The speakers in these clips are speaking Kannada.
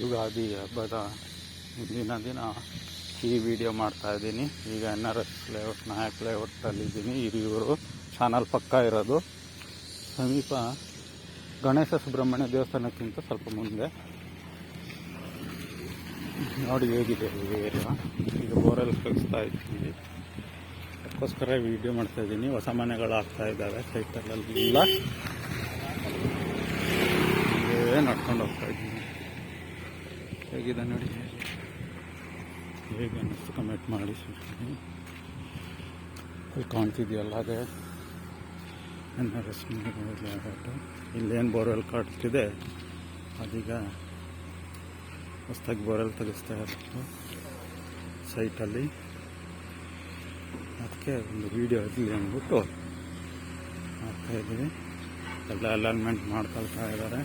ಯುಗಾದಿ ಹಬ್ಬದ ಮುಂದಿನ ದಿನ ಈ ವಿಡಿಯೋ ಮಾಡ್ತಾ ಇದ್ದೀನಿ. ಈಗ N R S layout Nayak ಲೇಔಟಲ್ಲಿದ್ದೀನಿ Hiriyur channel ಪಕ್ಕ ಇರೋದು. ಸಮೀಪ ಗಣೇಶ ಸುಬ್ರಹ್ಮಣ್ಯ ದೇವಸ್ಥಾನಕ್ಕಿಂತ ಸ್ವಲ್ಪ ಮುಂದೆ. ನೋಡಿ ಹೇಗಿದೆ ಈ ಏರಿಯಾ ಈಗ ಬೋರಲ್ಲಿ ಕಳಿಸ್ತಾ ಇದ್ದೀನಿ ಅದಕ್ಕೋಸ್ಕರ ವಿಡಿಯೋ ಮಾಡ್ತಾ ಇದ್ದೀನಿ. ಹೊಸ ಮನೆಗಳು ಆಗ್ತಾ ಇದ್ದಾವೆ. ಸೈಟಲ್ಲೆಲ್ಲ ಇಲ್ಲ ನಡ್ಕೊಂಡು ಹೋಗ್ತಾ ಇದ್ದೀನಿ ಹೇಗಿದೆ ನೋಡಿ. ಹೇಗೆ ಅನ್ನಿಸ್ತು? ಕಮೆಂಟ್ ಮಾಡಿ. ಅಲ್ಲಿ ಕಾಣ್ತಿದೆಯಲ್ಲ ಅದೇ ಆರ್ ಎಸ್ ಇಲ್ಲೇನು ಬೋರ್ವೆಲ್ ಕಾಡ್ತಿದೆ ಅದೀಗ ಹೊಸ್ದಾಗಿ ಬೋರ್ವೆಲ್ ತೆಗೆಸ್ತಾ ಇರೋದು ಸೈಟಲ್ಲಿ. ಅದಕ್ಕೆ ಒಂದು ವೀಡಿಯೋ ಇರಲಿ ಅಂದ್ಬಿಟ್ಟು ಮಾಡ್ತಾಯಿದ್ದೀವಿ ಎಲ್ಲ ಅಲೈನ್ಮೆಂಟ್ ಮಾಡ್ಕೊಳ್ತಾ ಇದ್ದಾರೆ.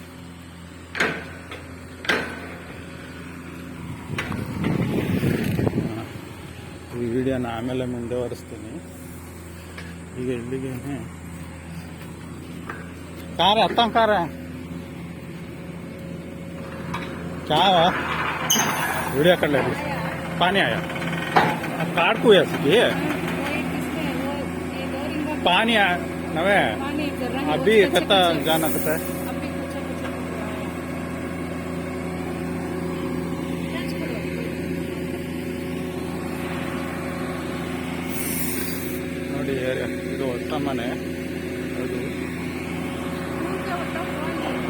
ಈ ವಿಡಿಯೋನ ಆಮೇಲೆ ಮುಂದುವರಿಸ್ತೀನಿ ಈಗ ಇಲ್ಲಿಗೆ कार है आता कार है क्या है वीडियो कर ले पानी आया अब कार को है इसकी पानी आया नवे अभी कता जाना कता है ಇದು ಏರಿಯಾ ಇದು ಹೊಟ್ಟ ಮನೆ. ಅದು.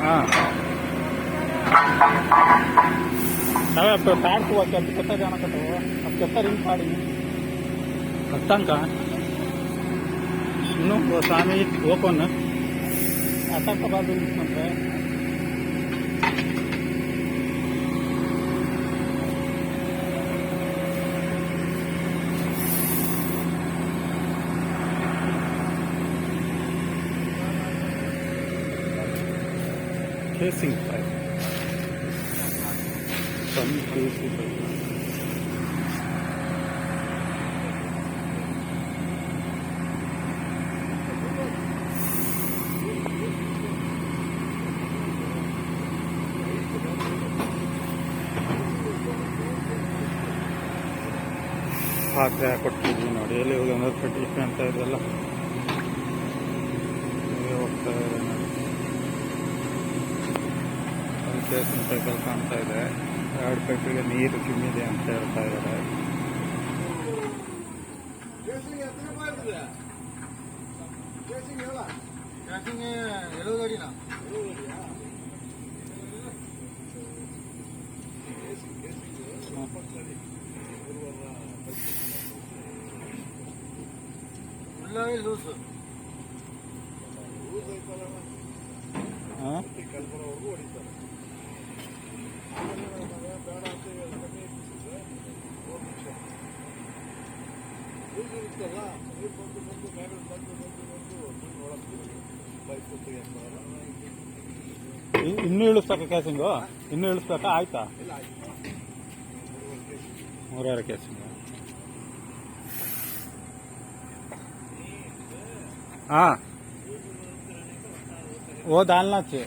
ಹಾಂ. ನಾವೇ ಪ್ಯಾಡ್ತು ಕೆತ್ತ ಕೆತ್ತ ಜನ ಕಟ್ಟವು ಅದು ಕೆತ್ತ ರಿಂಗ್ ಪಾಡಿ ಹತ್ತಂಕ ಇನ್ನು ಸ್ವಾಮಿ ಓಪನ್ ಅಟಕ್ಕ ಬಾದು ಅಂದ್ರೆ facing pipe. Some facing pipe. ಹಾಕಿ ಹಾಕೊಟ್ಟಿದ್ವಿ ನೋಡಿ ಎಲ್ಲಿ ಹೋಗಿ ಅಂದ್ರೆ ಕಟ್ಟಿ ಅಂತ ಇದೆಲ್ಲ ಹೋಗ್ತಾ ಇದೆ ನೋಡಿ ಸೈಕಲ್ ಪೈಪಲ್ಲಿ ಕಾಣ್ತಾ ಇದೆ. ಎರಡು ಪೈಪಿಗೆ ನೀರು ಕಿಮ್ಮಿದೆ ಅಂತ ಹೇಳ್ತಾ ಇದ್ದಾರೆ. ಲೂಸು ಹಾಂ ಇ- ಇನ್ನೂ ಇಳಿಸ್ಬೇಕಾ ಕ್ಯಾಸಿಂಗು ಇನ್ನೂ ಇಳಿಸ್ಬೇಕಾ ಆಯ್ತಾ? ಗಾಡಿಗಳು ಬಂದು ಹಾಂ. ಓ ದಾಲ್ನಾಚೆ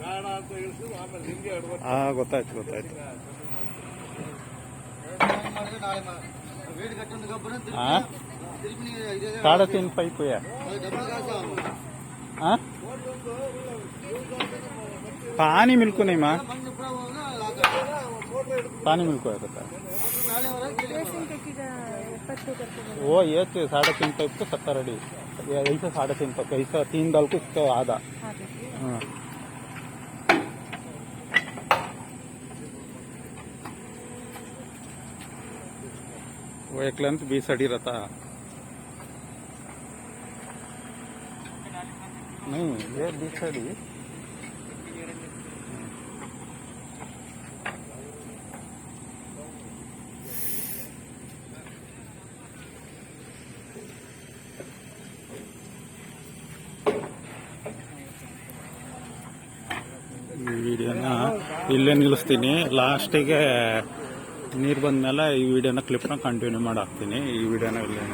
ಬೇಡ ಅಂತ ಹೇಳಿದ್ರು ಆಮೇಲೆ ನಿಮ್ಗೆ ಅಡ್ವರ್ಟ್ ಹಾಂ ಗೊತ್ತಾಯ್ತು ಗೊತ್ತಾಯ್ತು. ಮಾಡಿದ್ರೆ ನಾಳೆ ಮಾ- ವೇಟ್ ಕಟ್ಟೊಂದು ಗಬ್ಬರ ಹಾಂ ತಿರುಪಿ ನೀವು साढ़े तीन पाइप पानी मिलको नहीं माँ पानी मिलको ओ ये साढ़े तीन पाइप तो सत्तर अड़ी ऐसा साढ़े तीन पाइप ऐसा तीन दल को आधा हाँ वो एक लेंथ बीस अड़ी रहता नहीं ये बीस अड़ी ಈ ವಿಡಿಯೋನ ಇಲ್ಲೇ ನಿಲ್ಲಿಸ್ತೀನಿ ಲಾಸ್ಟಿಗೆ ನೀರು ಬಂದಮೇಲೆ ಈ ವಿಡಿಯೋನ ಕ್ಲಿಪ್ನ ಕಂಟಿನ್ಯೂ ಮಾಡಿ ಹಾಕ್ತೀನಿ ಈ ವಿಡಿಯೋನ ಇಲ್ಲೇ